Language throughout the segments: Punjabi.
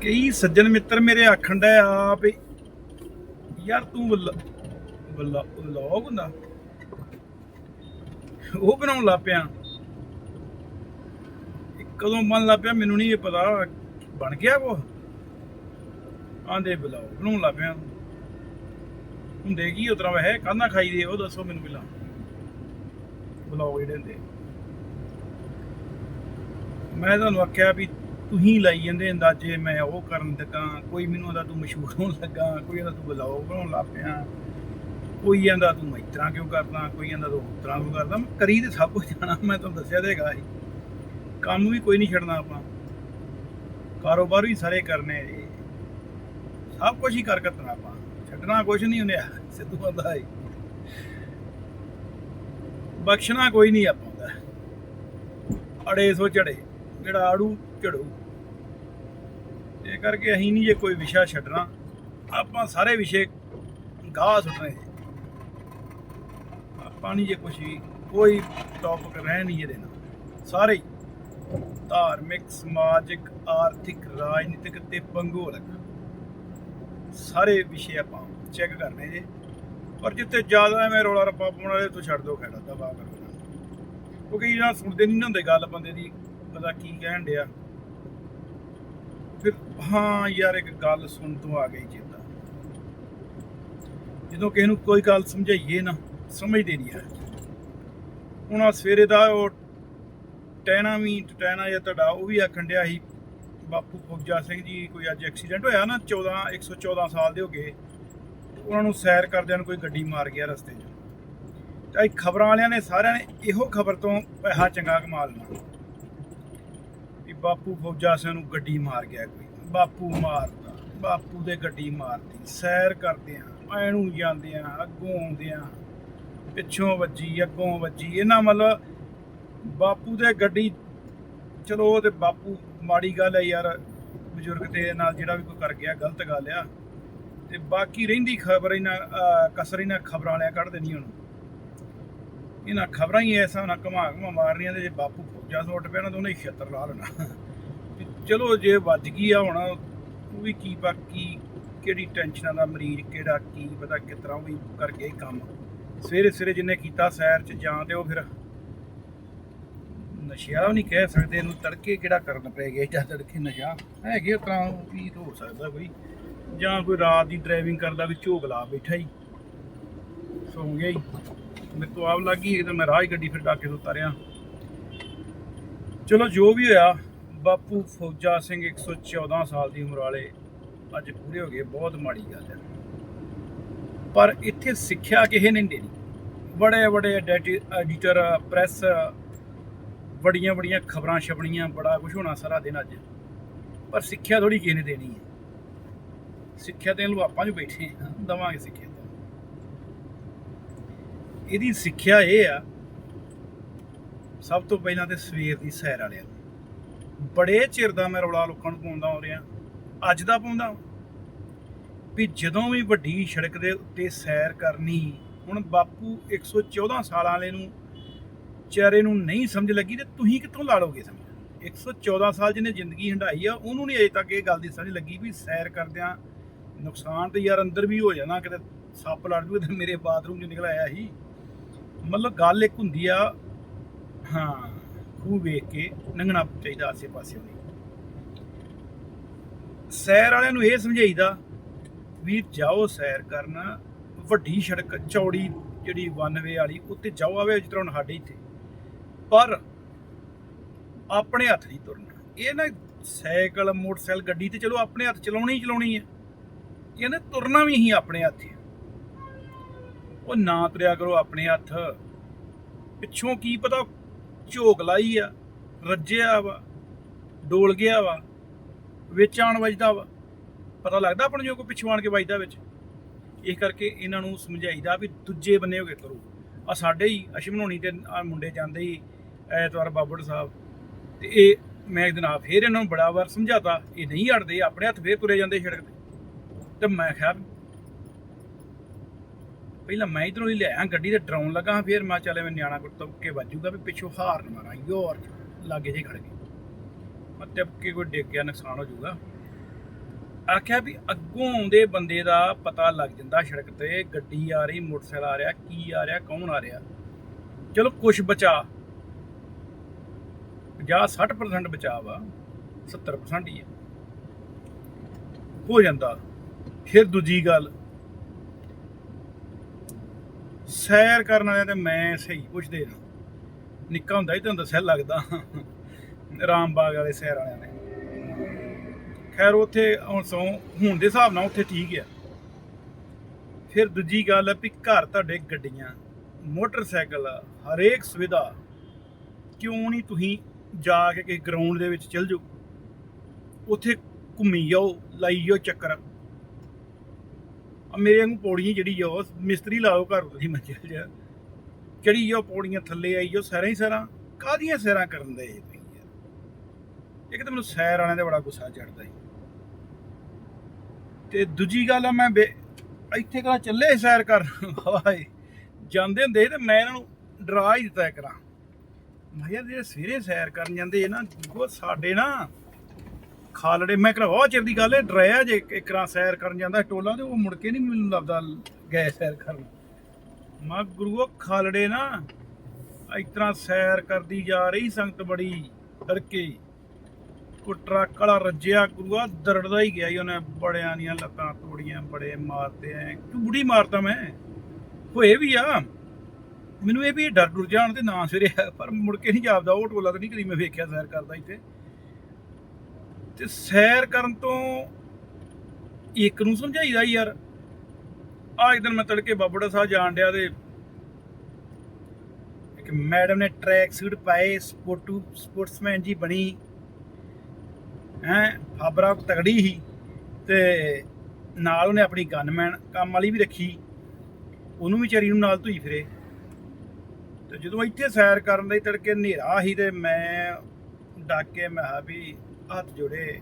ਕਈ ਸੱਜਣ ਮਿੱਤਰ ਮੇਰੇ ਆਖਣ ਦਾ ਆ ਵੀ ਯਾਰ ਤੂੰ ਵਲੌਗ ਹੁੰਦਾ। ਉਹ ਬਣਾਉਣ ਲੱਗ ਪਿਆ। ਕਦੋਂ ਬਣ ਲੱਗ ਪਿਆ ਮੈਨੂੰ ਨਹੀਂ ਇਹ ਪਤਾ। ਬਣ ਗਿਆ ਕੋ ਆਂਦੇ ਵਲੌਗ ਬਣਾਉਣ ਲੱਗ ਪਿਆ। ਹੁੰਦੇ ਕੀ ਉਤਰਾ ਵਹਿ ਕਾਹਨਾ ਖਾਈ ਦੇ ਉਹ ਦੱਸੋ ਮੈਨੂੰ ਪਹਿਲਾਂ। ਵਲੌਗ ਜਿਹੜੇ ਹੁੰਦੇ। ਮੈਂ ਤੁਹਾਨੂੰ ਆਖਿਆ ਵੀ ਤੁਸੀਂ ਲਾਈ ਜਾਂਦੇ ਅੰਦਾਜ਼ੇ, ਮੈਂ ਉਹ ਕਰਨ ਲੱਗਾ, ਕੋਈ ਮੈਨੂੰ ਆਦਾ ਤੂੰ ਮਸ਼ਹੂਰ ਹੋਣ ਲੱਗਾ, ਕੋਈ ਆਦਾ ਤੂੰ ਬਲੌਗ ਬਣਾਉਣ ਲੱਗ ਪਿਆ, ਕੋਈ ਕਹਿੰਦਾ ਤੂੰ ਇਸ ਕਿਉਂ ਕਰਦਾ, ਕੋਈ ਕਹਿੰਦਾ ਤੂੰ ਉਸ ਕਿਉਂ ਕਰਦਾ, ਮੈਂ ਕਰੀ ਤੇ ਸਭ ਕੁਝ ਜਾਣਾ, ਮੈਂ ਤੁਹਾਨੂੰ ਦੱਸਿਆ ਦੇਗਾ ਹੀ ਕੰਮ ਵੀ ਕੋਈ ਨਹੀਂ ਛੱਡਣਾ ਆਪਾਂ। ਕਾਰੋਬਾਰ ਵੀ ਸਾਰੇ ਕਰਨੇ ਜੀ। ਸਭ ਕੁਝ ਹੀ ਕਰ ਕਰਨਾ ਆਪਾਂ। ਛੱਡਣਾ ਕੁਝ ਨਹੀਂ ਹੁੰਦੇ, ਸਿੱਧੂ ਬੰਦਾ ਹੈ। ਬਖਸ਼ਣਾ ਕੋਈ ਨਹੀਂ ਆਪਾਂ ਦਾ। ਅੜੇ ਸੋ ਚੜੇ ਜਿਹੜਾ ਆੜੂ ਝੜੂ। ਕਰਕੇ ਅਸੀਂ ਨਹੀਂ ਜੇ ਕੋਈ ਵਿਸ਼ਾ ਛੱਡਣਾ, ਆਪਾਂ ਸਾਰੇ ਵਿਸ਼ੇ ਗਾਹ ਸੁੱਟਣੇ ਆਪਾਂ ਨਹੀਂ ਜੇ ਕੁਛ ਵੀ, ਕੋਈ ਟੌਪਿਕ ਰਹਿ ਨਹੀਂ ਇਹਦੇ ਨਾਲ। ਸਾਰੇ ਧਾਰਮਿਕ, ਸਮਾਜਿਕ, ਆਰਥਿਕ, ਰਾਜਨੀਤਿਕ ਤੇ ਭੂਗੋਲਿਕ ਸਾਰੇ ਵਿਸ਼ੇ ਆਪਾਂ ਚੈੱਕ ਕਰਨੇ ਜੇ। ਪਰ ਜਿੱਥੇ ਜ਼ਿਆਦਾ ਐਵੇਂ ਰੌਲਾ ਰੱਪਾ ਪਾਉਣ ਵਾਲੇ ਤੋਂ ਛੱਡ ਦੋ ਖੈੜਾ, ਦਬਾ ਕਰੋ ਕਿਉਂਕਿ ਇਹਨਾਂ ਸੁਣਦੇ ਨਹੀਂ ਹੁੰਦੇ ਗੱਲ ਬੰਦੇ ਦੀ, ਪਤਾ ਕੀ ਕਹਿਣ ਡਿਆ। ਫਿਰ ਹਾਂ ਯਾਰ ਇੱਕ ਗੱਲ ਸੁਣ ਤੋਂ ਆ ਗਈ ਚੇਤਾ। ਜਦੋਂ ਕਿਸੇ ਨੂੰ ਕੋਈ ਗੱਲ ਸਮਝਾਈਏ ਨਾ, ਸਮਝਦੇ ਨਹੀਂ ਆ ਹੁਣ ਸਵੇਰੇ ਦਾ ਉਹ ਟੈਣਾ ਵੀ, ਟੈਣਾ ਜਾਂ ਤੁਹਾਡਾ, ਉਹ ਵੀ ਆਖਣ ਡਿਆ ਸੀ, ਬਾਪੂ ਫੌਜਾ ਸਿੰਘ ਜੀ ਕੋਈ ਅੱਜ ਐਕਸੀਡੈਂਟ ਹੋਇਆ ਨਾ 14 114 ਸਾਲ ਦੇ ਹੋ ਗਏ। ਉਹਨਾਂ ਨੂੰ ਸੈਰ ਕਰਦਿਆਂ ਨੂੰ ਕੋਈ ਗੱਡੀ ਮਾਰ ਗਿਆ ਰਸਤੇ 'ਚ। ਤਾਂ ਇਹ ਖਬਰਾਂ ਵਾਲਿਆਂ ਨੇ ਸਾਰਿਆਂ ਨੇ ਇਹੋ ਖਬਰ ਤੋਂ ਪੈਸਾ ਚੰਗਾ ਕਮਾ ਲਿਆ ਬਾਪੂ ਫੌਜਾ ਸਿੰਘ ਨੂੰ ਗੱਡੀ ਮਾਰ ਗਿਆ ਕੋਈ। ਬਾਪੂ ਮਾਰਦਾ ਬਾਪੂ ਦੇ ਗੱਡੀ ਮਾਰਦੀ ਸੈਰ ਕਰਦੇ ਆ ਐਨੂੰ ਜਾਂਦੇ ਆ, ਅੱਗੋਂ ਆਉਂਦੇ ਆ। ਪਿੱਛੋਂ ਵੱਜੀ, ਅੱਗੋਂ ਵੱਜੀ। ਇਹਨਾਂ ਮਤਲਬ ਬਾਪੂ ਦੇ ਗੱਡੀ, ਚਲੋ ਤੇ ਬਾਪੂ ਮਾੜੀ ਗੱਲ ਹੈ ਯਾਰ, ਬਜ਼ੁਰਗ ਤੇ ਨਾਲ ਜਿਹੜਾ ਵੀ ਕੋਈ ਕਰ ਗਿਆ, ਗਲਤ ਗੱਲ ਆ। ਤੇ ਬਾਕੀ ਰਹਿੰਦੀ ਖਬਰ ਇਹਨਾਂ ਕਸਰ ਇਹਨਾਂ ਖਬਰਾਂ ਵਾਲਿਆਂ ਕੱਢ ਦੇਣੀ ਹੁਣ। ਇਹਨਾਂ ਖਬਰਾਂ ਹੀ ਐਸਾ ਨਾ ਘਮਾ ਘਮਾ ਮਾਰਨੀਆਂ ਤੇ ਜੇ ਬਾਪੂ ਫੌਜਾ ਉੱਠ ਪਿਆ ਨਾ ਤਾਂ ਉਹਨੇ ਛੇਤਰ ਲਾ ਲੈਣਾ। ਤੇ ਚਲੋ ਜੇ ਵੱਜ ਗਈ ਆ ਹੁਣ, ਉਹ ਵੀ ਕੀ ਬਾਕੀ ਕਿਹੜੀ ਟੈਨਸ਼ਨਾਂ ਦਾ ਮਰੀਜ਼ ਕਿਹੜਾ, ਕੀ ਪਤਾ ਕਿਸ ਤਰ੍ਹਾਂ ਵੀ ਕਰ ਗਿਆ ਕੰਮ। ਸਵੇਰੇ ਸਵੇਰੇ ਜਿੰਨੇ ਕੀਤਾ ਸੈਰ ਚ ਜਾਂ ਤੇ ਉਹ ਫਿਰ ਨਸ਼ਾ ਨਹੀਂ ਕਹਿ ਸਕਦੇ ਇਹਨੂੰ, ਤੜਕੇ ਕਿਹੜਾ ਕਰਨ ਪੈ ਗਿਆ ਜਾਂ ਤੜਕੇ ਨਸ਼ਾ। ਹੈਗੇ ਤਾਂ ਤਰ੍ਹਾਂ ਵੀ ਹੋ ਸਕਦਾ ਕੋਈ? ਜਾਂ ਕੋਈ ਰਾਤ ਦੀ ਡਰਾਈਵਿੰਗ ਕਰਦਾ ਵੀ ਝੋਗ ਲਾ ਬੈਠਾ ਹੀ। ਸੌਂ ਗਿਆ ਹੀ। ਮੇਰੇ ਤੋਂ ਆਪ ਲੱਗੀ ਇਹ ਤਾਂ ਮੈਂ ਰਾਹ ਹੀ ਗੱਡੀ ਫਿਰ ਡਾਕੇ ਤੋਂ ਉਤਾਰਿਆ। ਚਲੋ ਜੋ ਵੀ ਹੋਇਆ, ਬਾਪੂ ਫੌਜਾ ਸਿੰਘ 114 ਸਾਲ ਦੀ ਉਮਰ ਵਾਲੇ ਅੱਜ ਪੂਰੇ ਹੋ ਗਏ, ਬਹੁਤ ਮਾੜੀ ਗੱਲ ਹੈ। ਪਰ ਇੱਥੇ ਸਿੱਖਿਆ ਕਿਸੇ ਨੇ ਨਹੀਂ ਦੇਣੀ। ਬੜੇ ਬੜੇ ਐਡੀਟਰ, ਪ੍ਰੈਸ ਬੜੀਆਂ ਬੜੀਆਂ ਖਬਰਾਂ ਛਪਣੀਆਂ, ਬੜਾ ਕੁਝ ਹੋਣਾ ਸਾਰਾ ਦਿਨ ਅੱਜ। ਪਰ ਸਿੱਖਿਆ ਥੋੜੀ ਕਿਸੇ ਨੇ ਦੇਣੀ ਹੈ। ਸਿੱਖਿਆ ਦੇਣ ਨੂੰ ਆਪਾਂ ਜੋ ਬੈਠੇ ਦਵਾਂਗੇ ਸਿੱਖਿਆ ਇਹਦੀ ਸਿੱਖਿਆ ਇਹ ਆ ਸਭ ਤੋਂ ਪਹਿਲਾਂ ਤੇ ਸਵੇਰ ਦੀ ਸੈਰ ਵਾਲਿਆਂ ਨੂੰ। ਬੜੇ ਚਿਰ ਦਾ ਮੈਂ ਰੌਲਾ ਲੋਕਾਂ ਨੂੰ ਪਾਉਂਦਾ ਹੋ ਰਿਹਾ। ਅੱਜ ਦਾ ਪਾਉਂਦਾ ਵੀ। ਜਦੋਂ ਵੀ ਵੱਡੀ ਸੜਕ ਦੇ ਉੱਤੇ ਸੈਰ ਕਰਨੀ, ਹੁਣ ਬਾਪੂ 114 ਸਾਲਾਂ ਵਾਲੇ ਨੂੰ ਚਾਰੇ ਨੂੰ ਨਹੀਂ ਸਮਝ ਲੱਗੀ ਤੇ ਤੁਸੀਂ ਕਿੱਥੋਂ ਲਾ ਲੋਗੇ ਸਮਝ? 114 ਸਾਲ ਜਿਹਨੇ ਜ਼ਿੰਦਗੀ ਹੰਢਾਈ ਆ, ਉਹਨੂੰ ਨਹੀਂ ਅਜੇ ਤੱਕ ਇਹ ਗੱਲ ਦੀ ਸਮਝ ਲੱਗੀ ਵੀ ਸੈਰ ਕਰਦਿਆਂ ਨੁਕਸਾਨ ਤੇ ਯਾਰ ਅੰਦਰ ਵੀ ਹੋ ਜਾਣਾ, ਕਿਤੇ ਸੱਪ ਲੜ ਜੂ ਤੇ ਮੇਰੇ ਬਾਥਰੂਮ 'ਚ ਨਿਕਲ ਆਇਆ ਸੀ। ਮਤਲਬ ਗੱਲ ਇੱਕ ਹੁੰਦੀ ਆ ਹਾਂ, ਖੂਹ ਵੇਖ ਕੇ ਲੰਘਣਾ ਚਾਹੀਦਾ ਆਸੇ ਪਾਸੇ ਨਹੀਂ ਸੈਰ ਵਾਲਿਆਂ ਨੂੰ ਇਹ ਸਮਝਾਈਦਾ ਵੀ ਜਾਓ ਸੈਰ ਕਰਨ, ਵੱਡੀ ਸੜਕ, ਚੌੜੀ ਜਿਹੜੀ ਵਨ ਵੇ ਵਾਲੀ, ਉੱਤੇ ਜਾਓ ਆਵੇ ਜਿਸ ਤਰ੍ਹਾਂ ਸਾਡੇ ਇੱਥੇ। ਪਰ ਆਪਣੇ ਹੱਥ ਨਹੀਂ ਤੁਰਨਾ। ਇਹ ਨਾ ਸਾਈਕਲ, ਮੋਟਰਸਾਈਕਲ, ਗੱਡੀ ਤੇ ਚਲੋ ਆਪਣੇ ਹੱਥ ਚਲਾਉਣੀ ਹੀ ਚਲਾਉਣੀ ਹੈ। ਇਹਨੇ ਤੁਰਨਾ ਵੀ ਹੀ ਆਪਣੇ ਹੱਥ ਹੈ। ਉਹ ਨਾ ਤੁਰਿਆ ਕਰੋ ਆਪਣੇ ਹੱਥ। ਪਿੱਛੋਂ ਕੀ ਪਤਾ ਝੋਕ ਲਾਈ ਆ, ਰੱਜਿਆ ਵਾ, ਡੋਲ ਗਿਆ ਵਾ, ਵਿੱਚ ਆਣ ਵੱਜਦਾ ਵਾ। ਪਤਾ ਲੱਗਦਾ ਆਪਣੇ ਜੋ ਕੋਈ ਪਿੱਛੋਂ ਆਣ ਕੇ ਵੱਜਦਾ ਵਿੱਚ? ਇਸ ਕਰਕੇ ਇਹਨਾਂ ਨੂੰ ਸਮਝਾਈਦਾ ਵੀ ਦੂਜੇ ਬੰਨੇ ਹੋ ਕੇ ਕਰੋ। ਆ ਸਾਡੇ ਹੀ ਅਸ਼ਮਨੋਣੀ ਤੇ ਆ ਮੁੰਡੇ ਜਾਂਦੇ ਹੀ, ਐਤਵਾਰ ਬਾਬੜ ਸਾਹਿਬ। ਤੇ ਇਹ, ਮੈਂ ਇੱਕ ਦਿਨ ਆ ਫੇਰ ਇਹਨਾਂ ਨੂੰ ਬੜਾ ਵਾਰ ਸਮਝਾਤਾ, ਇਹ ਨਹੀਂ ਹਟਦੇ, ਆਪਣੇ ਹੱਥ ਫੇਰ ਤੁਰੇ ਜਾਂਦੇ ਸੜਕ ਤੇ। ਤੇ ਮੈਂ ਕਿਹਾ ਪਹਿਲਾਂ ਮੈਂ ਇਧਰੋਂ ਹੀ ਲਿਆ ਗੱਡੀ ਤੇ ਡਰਾਉਣ ਲੱਗਾ, ਫਿਰ ਮੈਂ ਚੱਲੇ ਮੈਂ ਨਿਆਣਾ ਕੋਲ ਤੁੱਕ ਵੱਜੂਗਾ ਵੀ ਪਿੱਛੋਂ ਹਾਰਨ ਮਾਰਾਂ ਯੋਰ ਲਾਗੇ ਜੇ ਖੜ ਗਏ। ਮੈਂ ਤਿਪ ਕੋਈ ਡਿੱਗ ਗਿਆ, ਨੁਕਸਾਨ ਹੋ ਜਾਊਗਾ ਆਖਿਆ ਵੀ ਅੱਗੋਂ ਆਉਂਦੇ ਬੰਦੇ ਦਾ ਪਤਾ ਲੱਗ ਜਾਂਦਾ ਸੜਕ ਤੇ, ਗੱਡੀ ਆ ਰਹੀ, ਮੋਟਰਸਾਈਕਲ ਆ ਰਿਹਾ, ਕੀ ਆ ਰਿਹਾ, ਕੌਣ ਆ ਰਿਹਾ। ਚਲੋ ਕੁਝ ਬਚਾ। 50 60% ਬਚਾਅ ਵਾ 70% ਹੀ ਹੈ ਹੋ ਜਾਂਦਾ। ਫਿਰ ਦੂਜੀ ਗੱਲ ਸੈਰ ਕਰਨ ਵਾਲਿਆਂ ਤੇ ਮੈਂ ਸਹੀ ਪੁੱਛਦੇ ਨਾ ਨਿੱਕਾ ਹੁੰਦਾ ਹੀ ਤੁਹਾਨੂੰ ਦੱਸਿਆ ਲੱਗਦਾ। ਰਾਮਬਾਗ ਵਾਲੇ ਸੈਰ ਵਾਲਿਆਂ ਨੇ। ਖੈਰ, ਉੱਥੇ ਹੁਣ ਸੌ, ਹੁਣ ਦੇ ਹਿਸਾਬ ਨਾਲ ਉੱਥੇ ਠੀਕ ਆ। ਫਿਰ ਦੂਜੀ ਗੱਲ ਹੈ ਵੀ ਘਰ ਤੁਹਾਡੇ ਗੱਡੀਆਂ, ਮੋਟਰਸਾਈਕਲ, ਹਰੇਕ ਸੁਵਿਧਾ। ਕਿਉਂ ਨਹੀਂ ਤੁਸੀਂ ਜਾ ਕੇ ਕਿਸੇ ਗਰਾਊਂਡ ਦੇ ਵਿੱਚ ਚਲ ਜਾਓ? ਉੱਥੇ ਘੁੰਮੀ ਜਾਓ, ਲਾਈ ਜਾਓ ਚੱਕਰ। ਮੇਰੇ ਵਾਂਗੂ ਪੌੜੀਆਂ ਜਿਹੜੀ ਆ, ਉਹ ਮਿਸਤਰੀ ਲਾਓ ਘਰ ਤੁਸੀਂ ਮੰਜਿਲ ਜਾ ਚੜੀ ਜਾਓ ਪੌੜੀਆਂ ਥੱਲੇ ਆਈ ਜਾਓ ਸਾਰਾ ਹੀ ਸਾਰਾ ਕਾਹਦੀਆਂ ਸੈਰਾਂ ਕਰਨ ਦੇ ਇੱਕ ਤਾਂ ਮੈਨੂੰ ਸੈਰ ਵਾਲਿਆਂ ਤੇ ਬੜਾ ਗੁੱਸਾ ਚੜਦਾ ਜੀ। ਤੇ ਦੂਜੀ ਗੱਲ ਆ, ਮੈਂ ਬੇ- ਇੱਥੇ ਕਰਾਂ ਚੱਲੇ ਸੈਰ ਕਰਨ। ਹਾਏ ਜਾਂਦੇ ਹੁੰਦੇ ਸੀ ਤੇ ਮੈਂ ਇਹਨਾਂ ਨੂੰ ਡਰਾ ਹੀ ਦਿੱਤਾ ਕਰਾਂ ਮੈਂ ਯਾਰ ਜਿਹੜੇ ਸਵੇਰੇ ਸੈਰ ਕਰਨ ਜਾਂਦੇ ਇਹ ਨਾ ਸਾਡੇ ਨਾ ਖਾਲੜੇ ਮੈਂ ਕਿਹਾ, ਬਹੁਤ ਚਿਰ ਦੀ ਗੱਲ ਹੈ ਡਰਾਇਆ ਜੇ ਇੱਕ ਸੈਰ ਕਰਨ ਜਾਂਦਾ ਟੋਲਾ ਤੇ, ਉਹ ਮੁੜ ਕੇ ਨਹੀਂ ਮੈਨੂੰ ਲੱਭਦਾ ਗਏ ਸੈਰ ਕਰਨ। ਮਾ ਗੁਰੂਓ ਖਾਲੜੇ ਨਾ। ਇਸ ਸੈਰ ਕਰਦੀ ਜਾ ਰਹੀ ਸੰਗਤ ਬੜੀ ਤੜਕੇ ਕੋ ਟਰੱਕ ਵਾਲਾ ਰੱਜਿਆ ਗੁਰੂਆ ਦਰੜਦਾ ਹੀ ਗਿਆ ਹੀ ਉਹਨੇ ਬੜਿਆਂ ਦੀਆਂ ਲੱਤਾਂ ਤੋੜੀਆਂ, ਬੜੇ ਮਾਰਦੇ ਐ। ਤੂੰ ਬੁੜੀ ਮਾਰਦਾ ਮੈਂ। ਹੋਏ ਵੀ ਆ। ਮੈਨੂੰ ਇਹ ਵੀ ਡਰ ਡੁਰ ਜਾਣ ਤੇ ਨਾ ਸਵੇਰੇ ਪਰ ਮੁੜ ਕੇ ਨਹੀਂ ਜਾਪਦਾ। ਉਹ ਟੋਲਾ ਤਾਂ ਨਹੀਂ ਕਦੀ ਮੈਂ ਵੇਖਿਆ ਸੈਰ ਕਰਦਾ ਇੱਥੇ। ਤੇ ਸੈਰ ਕਰਨ ਤੋਂ ਇੱਕ ਨੂੰ ਸਮਝਾਈਦਾ ਯਾਰ। ਆ ਇੱਕ ਦਿਨ ਮੈਂ ਤੜਕੇ ਬਾਬੜਾ ਸਾਹਿਬ ਜਾਣ ਡਿਆ ਤੇ ਇੱਕ ਮੈਡਮ ਨੇ ਟਰੈਕ ਸੂਟ ਪਾਏ ਸਪੋਰਟੂ ਸਪੋਰਟਸਮੈਨ ਜੀ ਬਣੀ। ਹੈ, ਫਾਬਰਾ ਤਗੜੀ ਸੀ ਤੇ ਨਾਲ ਉਹਨੇ ਆਪਣੀ ਗਨਮੈਨ ਕੰਮ ਵਾਲੀ ਵੀ ਰੱਖੀ। ਉਹਨੂੰ ਵੀ ਚਰੀ ਨੂੰ ਨਾਲ ਧੋਈ ਫਿਰੇ। ਤੇ ਜਦੋਂ ਇੱਥੇ ਸੈਰ ਕਰਨ ਲਈ ਤੜਕੇ ਹਨੇਰਾ ਸੀ ਤੇ ਮੈਂ ਡੱਕ ਕੇ ਮੈਂ ਕਿਹਾ ਵੀ ਹੱਥ ਜੋੜੇ।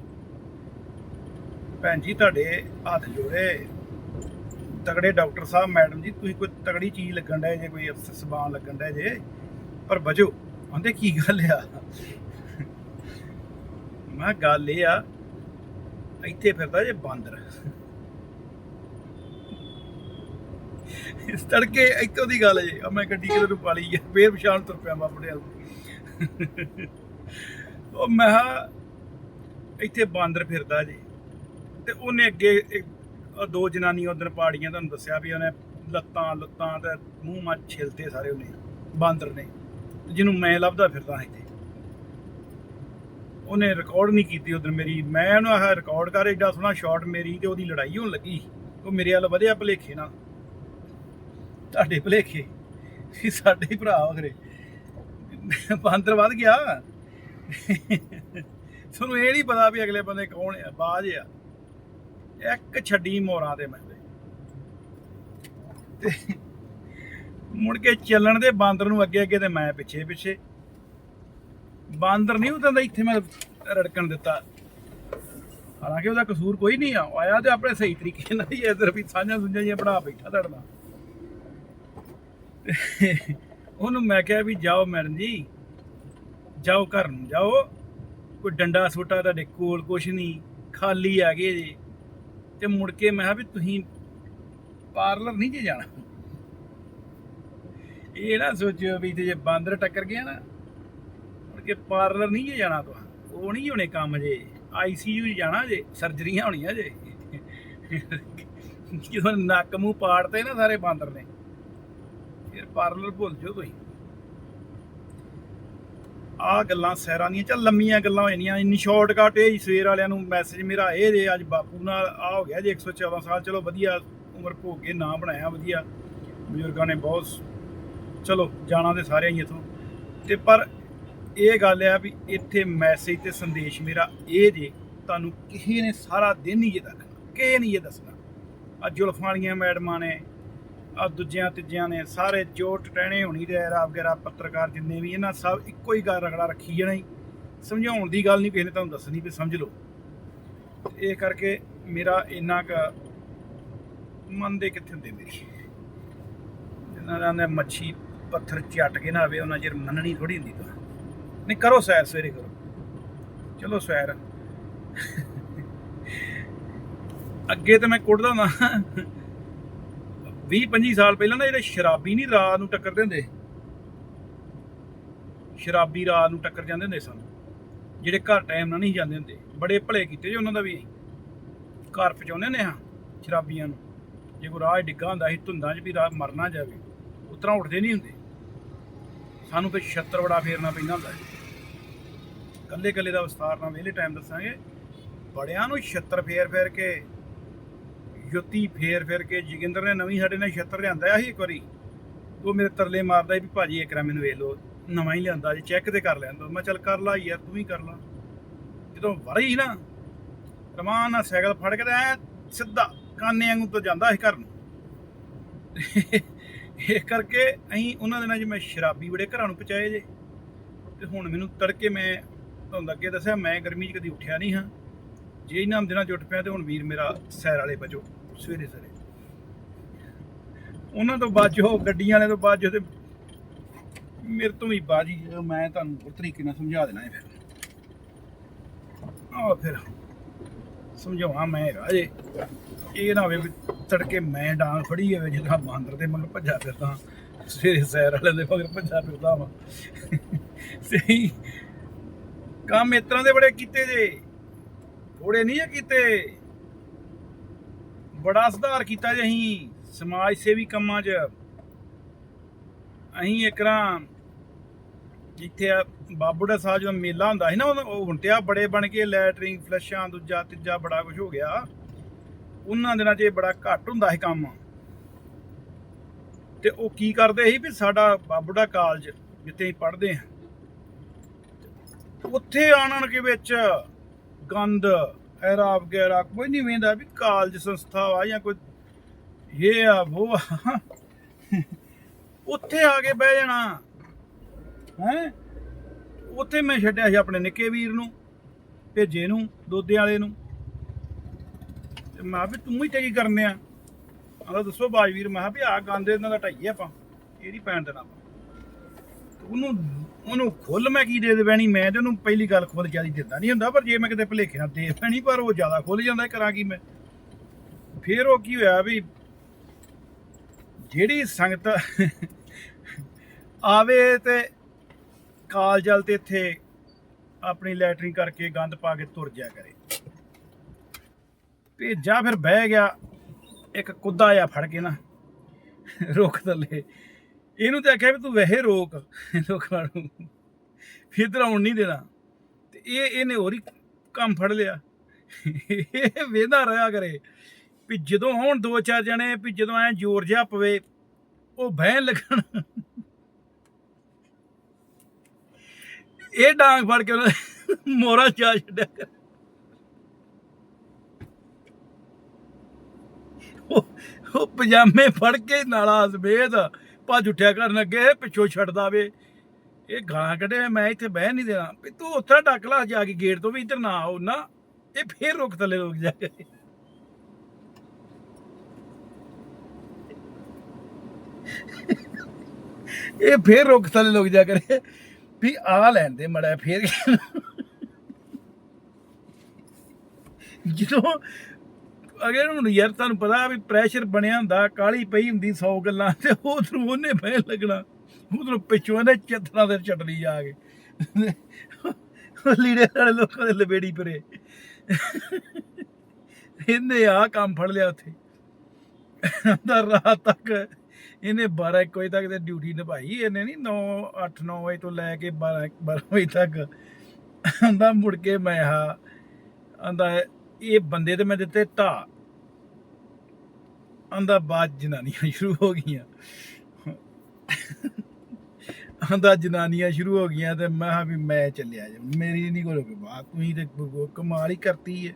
ਭੈਣ ਜੀ, ਤੁਹਾਡੇ ਹੱਥ ਜੋੜੇ। ਤਗੜੇ ਡਾਕਟਰ ਸਾਹਿਬ, ਮੈਡਮ ਜੀ, ਤੁਸੀਂ ਕੋਈ ਤਗੜੀ ਚੀਜ਼ ਲੱਗਣ ਡਏ ਜੇ, ਕੋਈ ਅਫਸਰ ਸਬਾਨ ਲੱਗਣ ਡਏ ਜੇ? ਪਰ ਬਜੋ ਕਹਿੰਦੇ ਕੀ ਗੱਲ ਆ? ਮੈਂ ਗੱਲ ਇਹ ਆ, ਇੱਥੇ ਫਿਰਦਾ ਜੇ ਬਾਂਦਰ। ਇਸ ਤੜਕੇ ਇੱਥੋਂ ਦੀ ਗੱਲ ਜੇ ਮੈਂ ਗੱਡੀ ਕਿਤੇ ਨੂੰ ਪਾਲੀ ਆ। ਫੇਰ ਪਛਾਣ ਤੁਰ ਪਿਆ ਮੈਂ ਆਪਣੇ ਉਹ ਮੈਂ ਇੱਥੇ ਬਾਂਦਰ ਫਿਰਦਾ ਜੇ। ਤੇ ਉਹਨੇ ਅੱਗੇ ਇੱਕ- ਉਹ ਦੋ ਜਨਾਨੀਆਂ ਉਧਰ ਪਾੜੀਆਂ ਤੁਹਾਨੂੰ ਦੱਸਿਆ ਵੀ ਉਹਨੇ ਲੱਤਾਂ ਲੱਤਾਂ ਤੇ ਮੂੰਹ ਮਾ ਛਿਲਤੇ ਸਾਰੇ ਉਹਨੇ, ਬਾਂਦਰ ਨੇ। ਜਿਹਨੂੰ ਮੈਂ ਲੱਭਦਾ ਫਿਰਦਾ ਇੱਥੇ। ਉਹਨੇ ਰਿਕਾਰਡ ਨਹੀਂ ਕੀਤੀ ਉਧਰ ਮੇਰੀ। ਮੈਂ ਉਹਨੂੰ ਆਹ ਰਿਕਾਰਡ ਕਰ, ਏਡਾ ਸੋਹਣਾ ਸ਼ਾਟ ਮੇਰੀ ਤੇ ਉਹਦੀ ਲੜਾਈ ਹੋਣ ਲੱਗੀ। ਉਹ ਮੇਰੇ ਵੱਲ ਵਧਿਆ ਭਲੇਖੇ ਨਾਲ। ਤੁਹਾਡੇ ਭਲੇਖੇ। ਵੀ ਸਾਡੇ ਹੀ ਭਰਾ ਵਗਰੇ ਬਾਂਦਰ ਵੱਧ ਗਿਆ। ਤੁਹਾਨੂੰ ਇਹ ਨਹੀਂ ਪਤਾ ਵੀ ਅਗਲੇ ਬੰਦੇ ਕੌਣ ਆ, ਬਾਜ ਆ। ਇੱਕ ਛੱਡੀ ਮੋਰਾਂ ਤੇ ਮੈਂ ਤੇ। ਮੁੜ ਕੇ ਚੱਲਣ ਦੇ ਬਾਂਦਰ ਨੂੰ ਅੱਗੇ ਅੱਗੇ ਤੇ ਮੈਂ ਪਿੱਛੇ ਪਿੱਛੇ ਬਾਂਦਰ ਨਹੀਂ ਉਦੋਂ ਇੱਥੇ ਮੈਂ ਰੜਕਣ ਦਿੱਤਾ। ਹਾਲਾਂਕਿ ਉਹਦਾ ਕਸੂਰ ਕੋਈ ਨਹੀਂ ਆ ਆਇਆ ਤੇ ਆਪਣੇ ਸਹੀ ਤਰੀਕੇ ਨਾਲ ਹੀ ਇਧਰ ਵੀ ਸਾਂਝਾ ਸੁੰਝਾਂ ਜਿਹੀਆਂ ਬਣਾ ਬੈਠਾ ਤੁਹਾਡਾ ਉਹਨੂੰ ਮੈਂ ਕਿਹਾ ਵੀ ਜਾਓ ਮੈਡਮ ਜੀ, ਜਾਓ ਘਰ ਨੂੰ ਜਾਓ। ਕੋਈ ਡੰਡਾ ਸੋਟਾ ਤੁਹਾਡੇ ਕੋਲ ਕੁਛ ਨਹੀਂ, ਖਾਲੀ ਆ ਗਏ ਜੀ। ਤੇ ਮੁੜ ਕੇ ਮੈਂ ਕਿਹਾ ਵੀ ਤੁਸੀਂ ਪਾਰਲਰ ਨਹੀਂ ਜੇ ਜਾਣਾ। ਇਹ ਨਾ ਸੋਚਿਓ ਵੀ ਤੇ ਜੇ ਬਾਂਦਰ ਟੱਕਰ ਗਿਆ ਨਾ, ਮੁੜ ਕੇ ਪਾਰਲਰ ਨਹੀਂ ਜੇ ਜਾਣਾ ਤੂੰ ਉਹ ਨਹੀਂ ਹੋਣੇ ਕੰਮ ਜੇ ਆਈਸੀਯੂ ਜਾਣਾ ਜੇ, ਸਰਜਰੀਆਂ ਹੋਣੀਆਂ ਜੇ। ਜਦੋਂ ਨੱਕ ਮੂੰਹ ਪਾੜਤੇ ਨਾ ਸਾਰੇ ਬਾਂਦਰ ਨੇ, ਫਿਰ ਪਾਰਲਰ ਭੁੱਲ ਜਾਓ ਤੁਸੀਂ। ਆ ਗੱਲਾਂ ਸੈਰਾਂ ਦੀਆਂ, ਚੱਲ ਲੰਮੀਆਂ ਗੱਲਾਂ ਹੋ ਜਾਣੀਆਂ, ਇੰਨੀ ਸ਼ਾਰਟਕਟ ਇਹ ਹੀ, ਸਵੇਰ ਵਾਲਿਆਂ ਨੂੰ ਮੈਸੇਜ ਮੇਰਾ ਇਹ ਜੇ, ਅੱਜ ਬਾਪੂ ਨਾਲ ਆ ਹੋ ਗਿਆ ਜੀ 114 ਸਾਲ, ਚਲੋ ਵਧੀਆ ਉਮਰ ਭੋਗ ਕੇ ਨਾਂ ਬਣਾਇਆ ਵਧੀਆ, ਬਜ਼ੁਰਗਾਂ ਨੇ ਬਹੁਤ ਚਲੋ ਜਾਣਾ ਤੇ ਸਾਰਿਆਂ ਹੀ ਇਥੋਂ। ਤੇ ਪਰ ਇਹ ਗੱਲ ਆ ਵੀ ਇੱਥੇ ਮੈਸੇਜ ਤੇ ਸੰਦੇਸ਼ ਮੇਰਾ ਇਹ ਜੇ, ਤੁਹਾਨੂੰ ਕਿਸੇ ਨੇ ਸਾਰਾ ਦਿਨ ਹੀ ਇਹ ਰੱਖਣਾ ਕਿਸੇ ਨਹੀਂ ਇਹ ਦੱਸਣਾ। ਅੱਜ ਜ਼ੁਲਫਾਂ ਵਾਲੀਆਂ ਮੈਡਮਾਂ ਨੇ ਦੂਜਿਆਂ ਤੀਜਿਆਂ ਨੇ ਸਾਰੇ ਜੋ ਟਟੈਣੇ ਹੋਣੀ ਤੇ ਰਾਬ ਗੈਰਾ ਪੱਤਰਕਾਰ ਜਿੰਨੇ ਵੀ, ਇਹਨਾਂ ਸਭ ਇੱਕੋ ਹੀ ਗੱਲ ਰਗੜਾ ਰੱਖੀ ਜਾਣਾ ਹੀ ਸਮਝਾਉਣ ਦੀ ਗੱਲ ਨਹੀਂ, ਕਿਸੇ ਨੇ ਤੁਹਾਨੂੰ ਦੱਸਣੀ ਵੀ ਸਮਝ ਲਓ। ਇਹ ਕਰਕੇ ਮੇਰਾ ਇੰਨਾ ਕ ਮੰਨਦੇ ਕਿੱਥੇ ਹੁੰਦੇ ਮੇਰੀ? ਜਿਨ੍ਹਾਂ ਦਾ ਮੱਛੀ ਪੱਥਰ ਚੱਟ ਕੇ ਨਾ ਆਵੇ, ਉਹਨਾਂ ਚਿਰ ਮੰਨਣੀ ਥੋੜੀ ਹੁੰਦੀ ਤਾਂ। ਨਹੀਂ, ਕਰੋ ਸੈਰ, ਸਵੇਰੇ ਕਰੋ। ਚਲੋ ਸੈਰ। ਅੱਗੇ ਤੇ ਮੈਂ ਕੁੱਟਦਾ ਹੁੰਦਾ 20 25 ਸਾਲ ਪਹਿਲਾਂ ਨਾ ਜਿਹੜੇ ਸ਼ਰਾਬੀ ਨਹੀਂ ਰਾਤ ਨੂੰ ਟੱਕਰਦੇ ਹੁੰਦੇ ਸ਼ਰਾਬੀ ਰਾਤ ਨੂੰ ਟੱਕਰ ਜਾਂਦੇ ਹੁੰਦੇ ਸਨ। ਜਿਹੜੇ ਘਰ ਟਾਈਮ ਨਾਲ ਨਹੀਂ ਜਾਂਦੇ ਹੁੰਦੇ। ਬੜੇ ਭਲੇ ਕੀਤੇ ਜੀ ਉਹਨਾਂ ਦਾ ਵੀ। ਘਰ ਪਹੁੰਚਾਉਂਦੇ ਹੁੰਦੇ ਹਾਂ ਸ਼ਰਾਬੀਆਂ ਨੂੰ। ਜੇ ਕੋਈ ਰਾਹ ਡਿੱਗਾ ਹੁੰਦਾ ਸੀ ਧੁੰਦਾਂ 'ਚ ਵੀ ਰਾਹ ਮਰਨਾ ਜਾਵੇ ਉਤਰਾ ਉੱਠਦੇ ਨਹੀਂ ਹੁੰਦੇ। ਸਾਨੂੰ ਫਿਰ ਛੱਤਰ ਬੜਾ ਫੇਰਨਾ ਪੈਂਦਾ ਹੁੰਦਾ ਸੀ। ਕੱਲੇ ਕੱਲੇ ਦਾ ਵਿਸਤਾਰ ਨਾਲ ਵਿਹਲੇ ਟਾਈਮ ਦੱਸਾਂਗੇ। ਬੜਿਆਂ ਨੂੰ ਛੱਤਰ ਫੇਰ ਫੇਰ ਕੇ ਜੁੱਤੀ ਫੇਰ ਫੇਰ ਕੇ ਜੋਗਿੰਦਰ ਨੇ ਨਵੀਂ ਸਾਡੇ ਨਾਲ ਛੱਤਰ ਲਿਆਂਦਾ ਸੀ ਇੱਕ ਵਾਰੀ। ਉਹ ਮੇਰੇ ਤਰਲੇ ਮਾਰਦਾ ਵੀ ਭਾਜੀ ਇੱਕ ਰਾ ਮੈਨੂੰ ਵੇਖ ਲਓ, ਨਵਾਂ ਹੀ ਲਿਆਂਦਾ ਜੇ ਚੈੱਕ ਤੇ ਕਰ ਲੈਂਦਾ। ਮੈਂ ਚੱਲ ਕਰ ਲਾ ਯਾਰ, ਤੂੰ ਵੀ ਕਰ ਲਾ। ਜਦੋਂ ਵਰੀ ਨਾ, ਰਮਾਨ ਨਾਲ ਸਾਈਕਲ ਫੜ ਕੇ ਤੇ ਐ ਸਿੱਧਾ ਕਾਨੇ ਵਾਂਗੂ ਤੋਂ ਜਾਂਦਾ ਸੀ ਘਰ ਨੂੰ। ਇਹ ਕਰਕੇ ਅਸੀਂ ਉਹਨਾਂ ਦਿਨਾਂ 'ਚ ਮੈਂ ਸ਼ਰਾਬੀ ਬੜੇ ਘਰਾਂ ਨੂੰ ਪਹੁੰਚਾਏ ਜੇ। ਤੇ ਹੁਣ ਮੈਨੂੰ ਤੜਕੇ ਮੈਂ ਤੁਹਾਨੂੰ ਅੱਗੇ ਦੱਸਿਆ, ਮੈਂ ਗਰਮੀ 'ਚ ਕਦੀ ਉੱਠਿਆ ਨਹੀਂ ਹਾਂ। ਜੇ ਇਹਨਾਂ ਦਿਨਾਂ 'ਚ ਪਿਆ ਤੇ ਹੁਣ ਵੀਰ ਮੇਰਾ ਸੈਰ ਵਾਲੇ ਵਜੋ ਸਵੇਰੇ ਸਵੇਰੇ। ਉਹਨਾਂ ਤੋਂ ਬਾਅਦ ਗੱਡੀਆਂ ਵਾਲੇ ਤੋਂ ਬਾਅਦ ਤੇ ਮੇਰੇ ਤੋਂ ਵੀ ਬਾਜੀ ਮੈਂ ਤੁਹਾਨੂੰ ਉਸ ਤਰੀਕੇ ਨਾਲ ਸਮਝਾ ਦੇਣਾ ਹੈ ਫਿਰ। ਆਹ ਫਿਰ ਸਮਝਾਉਣਾ ਮੈਂ ਰਾਜੇ ਇਹ ਨਾ ਹੋਵੇ ਵੀ ਤੜਕੇ ਮੈਂ ਡਾਂਗ ਫੜੀ ਹੋਵੇ ਜਿਹੜਾ ਬਾਂਦਰ ਦੇ ਮਗਰ ਭੱਜਾ ਫਿਰਦਾ, ਸਵੇਰੇ ਸੈਰ ਵਾਲੇ ਦੇ ਮਗਰ ਭੱਜਾ ਫਿਰਦਾ ਵਾ। ਸਹੀ। ਕੰਮ ਇਸ ਤਰ੍ਹਾਂ ਦੇ ਬੜੇ ਕੀਤੇ ਜੇ। ਥੋੜੇ ਨਹੀਂ ਕੀਤੇ। ਬੜਾ ਸੁਧਾਰ ਕੀਤਾ ਜੇ ਅਸੀਂ ਸਮਾਜ ਸੇਵੀ ਕੰਮਾਂ 'ਚ। ਅਸੀਂ ਇਕਰਾਂ ਜਿੱਥੇ ਬਾਬੂੜਾ ਸਾਹਿਬ ਜਦੋਂ ਮੇਲਾ ਹੁੰਦਾ ਸੀ ਨਾ, ਉਦੋਂ ਉਹ ਹੁੰਟਿਆ ਬੜੇ ਬਣ ਕੇ ਲੈਟਰਿੰਗ ਫਲਸ਼ਾਂ ਦੂਜਾ ਤੀਜਾ ਬੜਾ ਕੁਝ ਹੋ ਗਿਆ। ਉਹਨਾਂ ਦਿਨਾਂ 'ਚ ਬੜਾ ਘੱਟ ਹੁੰਦਾ ਸੀ ਕੰਮ। ਤੇ ਉਹ ਕੀ ਕਰਦੇ ਸੀ ਵੀ ਸਾਡਾ ਬਾਬੂੜਾ ਕਾਲਜ ਜਿੱਥੇ ਅਸੀਂ ਪੜ੍ਹਦੇ ਹਾਂ, ਉੱਥੇ ਆਣ ਕੇ ਵਿੱਚ ਗੰਦ ਐਰਾ ਵਗੈਰਾ ਕੋਈ ਨਹੀਂ ਵੇਂਦਾ ਵੀ ਕਾਲਜ ਸੰਸਥਾ ਵਾ ਜਾਂ ਕੋਈ ਇਹ ਆ, ਉਹ ਆ। ਉੱਥੇ ਆ ਕੇ ਬਹਿ ਜਾਣਾ। ਹੈ? ਉੱਥੇ ਮੈਂ ਛੱਡਿਆ ਸੀ ਆਪਣੇ ਨਿੱਕੇ ਵੀਰ ਨੂੰ, ਭੇਜੇ ਨੂੰ ਦੋਦੇ ਵਾਲੇ ਨੂੰ। ਤੇ ਮੈਂ ਕਿਹਾ ਵੀ ਤੂੰ ਹੀ ਟਕੀ ਕਰਨੇ ਆ। ਆਹ ਦੱਸੋ ਬਾਜਵੀਰ, ਮੈਂ ਕਿਹਾ ਵੀ ਆ ਗਾਂਦੇ ਇਹਨਾਂ ਦਾ ਢਾਈਏ ਆਪਾਂ ਇਹਦੀ ਪੈਣ ਦੇਣਾ ਆਪਾਂ। ਤੇ ਉਹਨੂੰ ਉਹਨੂੰ ਖੁੱਲ ਮੈਂ ਕੀ ਦੇ ਦੇ ਮੈਂ ਤੇ ਉਹਨੂੰ ਪਹਿਲੀ ਗੱਲ ਖੁੱਲ ਜ਼ਿਆਦਾ ਦਿੰਦਾ ਨਹੀਂ ਹੁੰਦਾ, ਪਰ ਜੇ ਮੈਂ ਕਿਤੇ ਭਲੇਖੇ ਨਾਲ ਦੇ ਪੈਣੀ, ਪਰ ਉਹ ਜ਼ਿਆਦਾ ਖੁੱਲ ਜਾਂਦਾ ਕਰਾਂ ਕੀ ਮੈਂ? ਫੇਰ ਉਹ ਕੀ ਹੋਇਆ ਵੀ ਜਿਹੜੀ ਸੰਗਤ ਆਵੇ ਤੇ ਕਾਲ ਜਲ ਤੇ ਇੱਥੇ ਆਪਣੀ ਲੈਟਰਿੰਗ ਕਰਕੇ ਗੰਦ ਪਾ ਕੇ ਤੁਰ ਜਾ ਕਰੇ। ਤੇ ਜਾਂ ਫਿਰ ਬਹਿ ਗਿਆ, ਇੱਕ ਕੁੱਦਾ ਆ ਫੜ ਕੇ ਨਾ ਰੁੱਖ ਥੱਲੇ ਇਹਨੂੰ ਤੇ ਆਖਿਆ ਵੀ ਤੂੰ ਵੈਸੇ ਰੋਕ ਲੋਕਾਂ ਨੂੰ ਫਿਰ ਆਉਣ ਨਹੀਂ ਦੇਣਾ। ਤੇ ਇਹ, ਇਹਨੇ ਹੋਰ ਹੀ ਕੰਮ ਫੜ ਲਿਆ। ਇਹ ਵੇਂਦਾ ਰਿਹਾ ਕਰੇ ਵੀ ਜਦੋਂ ਆਉਣ ਦੋ ਚਾਰ ਜਣੇ ਵੀ ਜਦੋਂ ਐ ਜ਼ੋਰ ਜਿਹਾ ਪਵੇ, ਉਹ ਬਹਿਣ ਲੱਗਣ। ਇਹ ਡਾਂਗ ਫੜ ਕੇ ਉਹਨੇ ਮੋਰਾ ਚਾ ਛੱਡਿਆ ਕਰ। ਉਹ- ਪਜਾਮੇ ਫੜ ਕੇ ਨਾਲਾ ਸਮੇਤ ਭੱਜ ਉੱਠਿਆ ਕਰਨ ਅੱਗੇ ਪਿੱਛੋਂ ਛੱਡਦਾ ਵੇ ਇਹ ਗਾਲਾਂ ਕੱਢੇ ਮੈਂ ਇੱਥੇ ਬਹਿ ਨਹੀਂ ਦੇਣਾ। ਵੀ ਤੂੰ ਉੱਥੇ ਡੱਕ ਲਾ, ਜਾ ਕੇ ਗੇਟ ਤੋਂ ਵੀ ਇੱਧਰ ਨਾ ਆਓ ਨਾ। ਇਹ ਫੇਰ ਰੁਕ ਥੱਲੇ ਰੁਕ ਜਾ ਕੇ। ਇਹ ਫੇਰ ਰੁਕ ਥੱਲੇ ਰੁਕ ਜਾ ਕਰੇ। ਵੀ ਆ ਲੈਣ ਦੇ ਮੜਾ ਫੇਰ ਜਦੋਂ ਅਗੇ ਹੁਣ ਯਾਰ ਤੁਹਾਨੂੰ ਪਤਾ ਵੀ ਪ੍ਰੈਸ਼ਰ ਬਣਿਆ ਹੁੰਦਾ ਕਾਲੀ ਪਈ ਹੁੰਦੀ 100 ਗੱਲਾਂ ਤੇ ਉਧਰੋਂ ਉਹਨੇ ਬਹਿ ਲੱਗਣਾ। ਉਧਰੋਂ ਪਿੱਛੋਂ ਇਹਨੇ ਚੱਤਰਾਂ ਦੇ ਚਟਲੀ ਜਾ ਕੇ। ਲੀੜੇ ਵਾਲੇ ਲੋਕਾਂ ਦੇ ਲਬੇੜੀ ਪਰੇ ਇਹਨੇ ਆ ਕੰਮ ਫੜ ਲਿਆ ਉੱਥੇ। ਦਾ ਰਾਤ ਤੱਕ ਇਹਨੇ 12 1 ਵਜੇ ਤੱਕ ਤੇ ਡਿਊਟੀ ਨਿਭਾਈ। ਇਹਨੇ ਨਹੀਂ 9 8 9 ਵਜੇ ਤੋਂ ਲੈ ਕੇ 12 12 ਵਜੇ ਤੱਕ। ਆਂਦਾ ਮੁੜ ਕੇ ਮੈਂ ਆ ਆਂਦਾ ਇਹ ਬੰਦੇ ਤੇ ਮੈਂ ਦਿੱਤੇ ਢਾ ਆਂਦਾ ਬਾਅਦ ਜਨਾਨੀਆਂ ਸ਼ੁਰੂ ਹੋ ਗਈਆਂ। ਆਂਦਾ ਜਨਾਨੀਆਂ ਸ਼ੁਰੂ ਹੋ ਗਈਆਂ ਤੇ ਮੈਂ ਕਿਹਾ ਵੀ ਮੈਂ ਚੱਲਿਆ ਜਾ। ਮੇਰੀ ਨਹੀਂ ਕੋਈ ਬਾਤ ਤੁਸੀਂ ਤੇ ਕਮਾਲ ਹੀ ਕਰਤੀ ਹੈ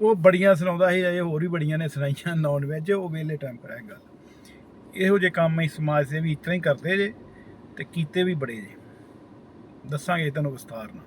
ਉਹ ਬੜੀਆਂ ਸੁਣਾਉਂਦਾ ਸੀ, ਅਜੇ ਹੋਰ ਵੀ ਬੜੀਆਂ ਨੇ ਸੁਣਾਈਆਂ ਨੌਨ ਵੈਜ ਉਹ ਵੇਲੇ ਟਾਈਮ ਪਰ ਹੈ ਗੱਲ। ਇਹੋ ਜਿਹੇ ਕੰਮ ਹੀ ਸਮਾਜ ਸੇਵੀ ਇਸ ਤਰ੍ਹਾਂ ਹੀ ਕਰਦੇ ਜੇ ਤੇ ਕੀਤੇ ਵੀ ਬੜੇ ਜੇ। ਦੱਸਾਂਗੇ ਤੁਹਾਨੂੰ ਵਿਸਤਾਰ ਨਾਲ।